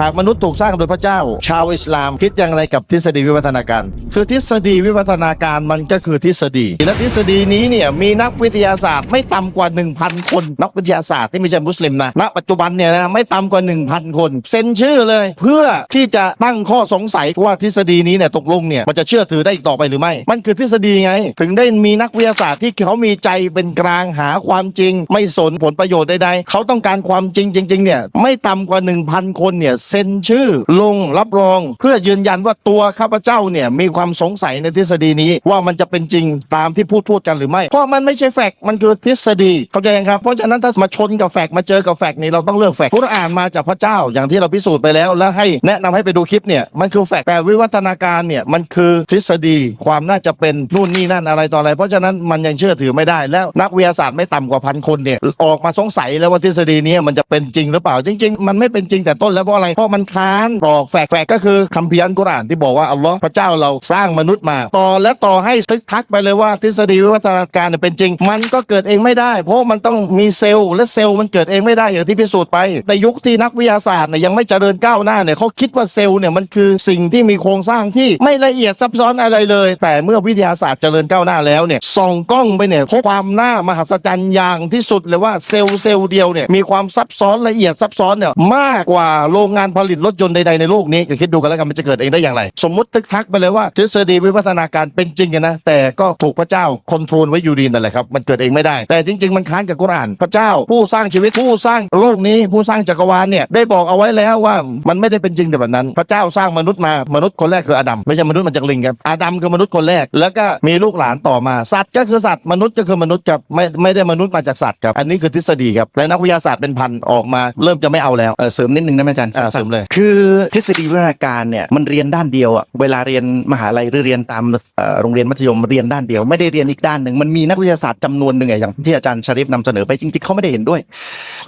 หากมนุษย์ถูกสร้างโดยพระเจ้า ชาวอิสลามคิดอย่างไรกับทฤษฎีวิวัฒนาการ คือทฤษฎีวิวัฒนาการมันก็คือทฤษฎี และทฤษฎีนี้เนี่ยมีนักวิทยาศาสตร์ไม่ต่ำกว่า 1,000 คน นักวิทยาศาสตร์ที่ไม่ใช่มุสลิมนะณปัจจุบันเนี่ยนะไม่ต่ำกว่า 1,000 คนเซ็นชื่อเลย เพื่อที่จะตั้งข้อสงสัยว่าทฤษฎีนี้เนี่ยตกลงเนี่ยมันจะเชื่อถือได้อีกต่อไปหรือไม่ มันคือทฤษฎีไง ถึงได้มีนักวิทยาศาสตร์ที่เขามีใจเป็นกลางหาความจริง ไม่สนผลประโยชน์ใดๆเขาต้องการความจริงจริงๆเนี่ยไม่ต่ำกว่า 1,000 คนเนี่ยเซ็นชื่อ ลงรับรอง เพื่อยืนยันว่าตัวข้าพเจ้าเนี่ยมีความสงสัยในทฤษฎีนี้ว่ามันจะเป็นจริงตามที่พูดพูดกันหรือไม่ เพราะมันไม่ใช่แฟกต์มันคือทฤษฎีเข้าใจยังครับเพราะฉะนั้นถ้ามาชนกับแฟกต์มาเจอกับแฟกต์นี่เราต้องเลือกแฟกต์พุทธอ่านมาจากพระเจ้าอย่างที่เราพิสูจน์ไปแล้ว แล้วให้แนะนำให้ไปดูคลิปเนี่ยมันคือแฟกต์แต่วิวัฒนาการเนี่ยมันคือทฤษฎีความน่าจะเป็นนู่นนี่นั่นอะไรต่ออะไร เพราะฉะนั้นมันยังเชื่อถือไม่ได้ แล้วนักวิทยาศาสตร์ไม่ต่ำกว่าพันคนเนี่ยออกมาสงสัยแล้วว่าทฤษฎีนี้มันจะเป็นจริงหรือเปล่าจริง ๆ มันไม่เป็นจริงแต่ต้นแล้วเพราะอะไรเพราะมันค้านต่อแฟกแฟกก็คือคัมภีร์อัลกุรานที่บอกว่าอัลลอฮ์พระเจ้าเราสร้างมนุษย์มาต่อและต่อให้ทึกทักไปเลยว่าทฤษฎีวิวัฒนาการเนี่ยเป็นจริง มันก็เกิดเองไม่ได้ เพราะมันต้องมีเซลล์และเซลล์มันเกิดเองไม่ได้อย่างที่พิสูจน์ไป ในยุคที่นักวิทยาศาสตร์เนี่ยยังไม่เจริญก้าวหน้าเนี่ยเขาคิดว่าเซลล์เนี่ยมันคือสิ่งที่มีโครงสร้างที่ไม่ละเอียดซับซ้อนอะไรเลย แต่เมื่อวิทยาศาสตร์เจริญก้าวหน้าแล้วเนี่ยส่องกล้องไปเนี่ยพบความน่ามหัศจรรย์อย่างที่สุดเลยว่าเซลล์เซลล์เดียวเนี่ยมีความซับซ้อนละเอียดซับซ้อนเนี่ยมากกว่าโรงงานผลิตรถยนต์ใดๆในโลกนี้ก็คิดดูกันแล้วกันมันจะเกิดเองได้อย่างไร สมมติทึกทักไปเลยว่าทฤษฎีวิวัฒนาการเป็นจริงกันนะ แต่ก็ถูกพระเจ้าคอนโทรลไว้อยู่ดีนั่นแหละครับมันเกิดเองไม่ได้ แต่จริง ๆ มันค้านกับกุรอาน พระเจ้าผู้สร้างชีวิตผู้สร้างโลกนี้ผู้สร้างจักรวาลเนี่ยได้บอกเอาไว้แล้วว่ามันไม่ได้เป็นจริงแต่แบบนั้น พระเจ้าสร้างมนุษย์มามนุษย์คนแรกคืออาดัมไม่ใช่มนุษย์มาจากลิงครับอาดัมคือมนุษย์คนแรก แล้วก็มีลูกหลานต่อมาสัตว์ก็คือสัตว์มนุษย์ก็คือมนุษย์ครับไม่ไม่ได้มนุษย์มาจากสัตว์ครับอันนี้คือทฤษฎีครับและนักวิทยาศาสตร์เป็นพันออกมาเริ่มจะไม่เอาแล้วเสริมนิดนึงได้ไหมอาจารย์เสริมเลย คือทฤษฎีวิทยาการเนี่ยมันเรียนด้านเดียวอะเวลาเรียนมหาลัยหรือเรียนตามโรงเรียนมัธยมเรียนด้านเดียว ไม่ได้เรียนอีกด้านหนึ่งมันมีนักวิทยาศาสตร์จำนวนหนึ่งอย่างที่อาจารย์ชริฟนำเสนอไปจริงๆเขาไม่ได้เห็นด้วย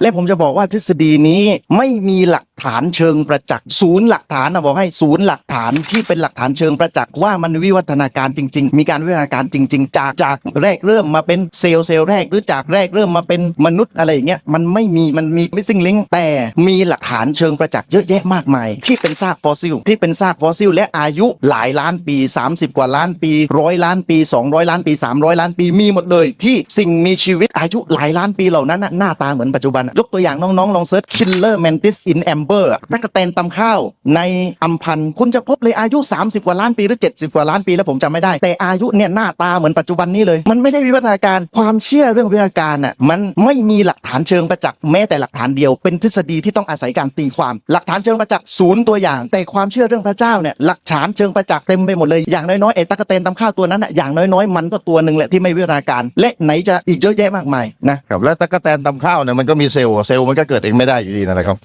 และผมจะบอกว่าทฤษฎีนี้ไม่มีหลักฐานเชิงประจักษ์ศูนย์หลักฐานนะบอกให้ศูนย์หลักฐานที่เป็นหลักฐานเชิงประจักษ์ว่ามันวิวัฒนาการจริง ๆ มีการวิวัฒนาการจริง ๆ จากจากแรกเริ่มมาเป็นเซลล์เซลล์แรกหรือจากแรกเริ่มมาเป็นมนุษย์อะไรอย่างเงี้ยมันไม่มีมันมี missing link แต่มีหลักฐานเชิงประจักษ์เยอะแยะมากมาย ที่เป็นซากฟอสซิล ที่เป็นซากฟอสซิล และอายุหลายล้านปี 30 กว่าล้านปีร้อยล้านปี 200 ล้านปี 300 ล้านปีมีหมดเลย ที่สิ่งมีชีวิตอายุหลายล้านปีเหล่านั้นหน้าตาเหมือนปัจจุบันยกตัวอย่างน้องๆลองเซิร์ช Killer Mantis in Amber อะตะกแตนตำข้าวในอัมพันคุณจะพบเลยอายุ 30 กว่าล้านปีหรือ 70 กว่าล้านปีแล้วผมจำไม่ได้ แต่อายุเนี่ยหน้าตาเหมือนปัจจุบันนี้เลย มันไม่ได้วิวัฒนาการความเชื่อเรื่องวิวัฒนาการอะมันไม่มีหลักฐานเชิงประจักษ์แม้แต่หลักฐานเดียวเป็นทฤษฎีที่ต้องอาศัยการตีความหลักฐานเชิงประจักษ์ศูนย์ตัวอย่าง แต่ความเชื่อเรื่องพระเจ้าเนี่ยหลักฐานเชิงประจักษ์เต็มไปหมดเลยอย่างน้อยๆไอ้ตะกแตนตำข้าวตัวนั้นอะอย่างน้อยๆมันก็ตัวหนึ่งแหละที่ไม่วิวนาการ และไหนจะอีกเยอะแยะมากมายนะครับแล้วตะกแตนตำข้าวเนี่ยมันก็มีเซลล์เซลล์มันก็เกิดเองไม่ได้อยู่ดีนะครับ